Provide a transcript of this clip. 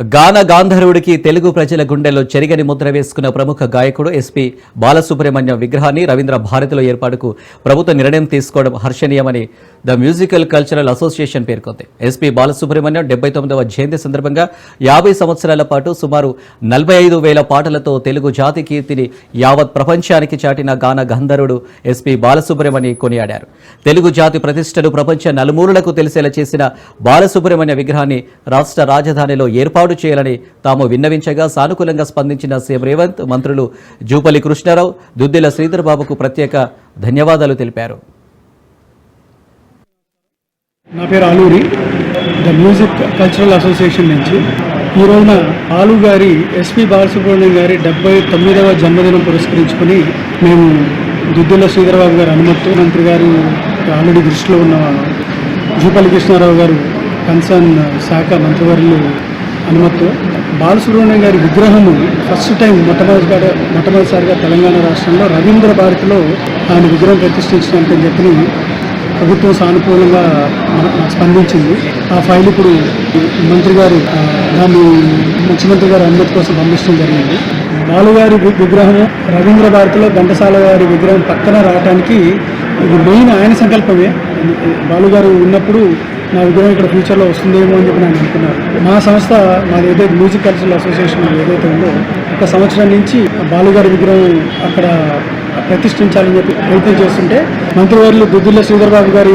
గాన గాంధర్వుడికి తెలుగు ప్రజల గుండెల్లో చెరిగని ముద్ర వేసుకున్న ప్రముఖ గాయకుడు ఎస్పీ బాలసుబ్రహ్మణ్యం విగ్రహాన్ని రవీంద్ర భారతిలో ఏర్పాటుకు ప్రభుత్వ నిర్ణయం తీసుకోవడం హర్షణీయమని ద మ్యూజికల్ కల్చరల్ అసోసియేషన్ పేర్కొంది. ఎస్పీ బాలసుబ్రహ్మణ్యం డెబ్బై తొమ్మిదవ జయంతి సందర్భంగా యాభై సంవత్సరాల పాటు సుమారు నలభై ఐదు వేల పాటలతో తెలుగు జాతి కీర్తిని యావత్ ప్రపంచానికి చాటిన గాన గంధర్వుడు ఎస్పీ బాలసుబ్రహ్మణ్యం కొనియాడారు. తెలుగు జాతి ప్రతిష్టను ప్రపంచ నలుమూలలకు తెలిసేలా చేసిన బాలసుబ్రహ్మణ్య విగ్రహాన్ని రాష్ట్ర రాజధానిలో ఏర్పాటు చేయాలని తాము విన్నవించగా సానుకూలంగా స్పందించిన సీఎం రేవంత్ మంత్రులు జూపల్లి కృష్ణారావు దుద్దిల శ్రీధర్ బాబుకు ప్రత్యేక ధన్యవాదాలు తెలిపారు. నా పేరు Aluri. The music cultural association నుంచి ఈ రోజున ఆలు గారి ఎస్పి బాలసుబ్రహ్మణ్యం గారి డెబ్బై తొమ్మిదవ జన్మదినం పురస్కరించుకుని మేము దుద్దుల శ్రీధరబాబు గారి అనుమతి మంత్రి గారు ఆల్రెడీ దృష్టిలో ఉన్న జూపల్లి కృష్ణారావు గారు కన్సర్న్ శాఖ మంత్రివర్యులు అనుమతితో బాలసుబ్రహ్మణ్యం గారి విగ్రహము ఫస్ట్ టైం మొట్టమొదటిగా మొట్టమొదటిసారిగా తెలంగాణ రాష్ట్రంలో రవీంద్ర భారతిలో ఆయన విగ్రహం ప్రతిష్ఠించినట్టు చెప్పి ప్రభుత్వం సానుకూలంగా స్పందించింది. ఆ ఫైల్ ఇప్పుడు మంత్రి గారు దాన్ని ముఖ్యమంత్రి గారి అనుమతి కోసం పంపించడం జరిగింది. బాలుగారి విగ్రహం రవీంద్ర భారతిలో ఘంటసాల గారి విగ్రహం పక్కన రావడానికి ఇది మెయిన్ ఆయన సంకల్పమే. బాలుగారు ఉన్నప్పుడు నా విగ్రహం ఇక్కడ ఫ్యూచర్లో వస్తుందేమో అని చెప్పి నేను అనుకున్నాను. మా సంస్థ మాది ఏదైతే మ్యూజిక్ కల్చరల్ అసోసియేషన్ ఏదైతే ఉందో ఒక సంవత్సరం నుంచి బాలుగారి విగ్రహం అక్కడ ప్రతిష్ఠించాలని చెప్పి ప్రయత్నం చేస్తుంటే మంత్రివర్యులు దుద్దుల శ్రీధర్ బాబు గారి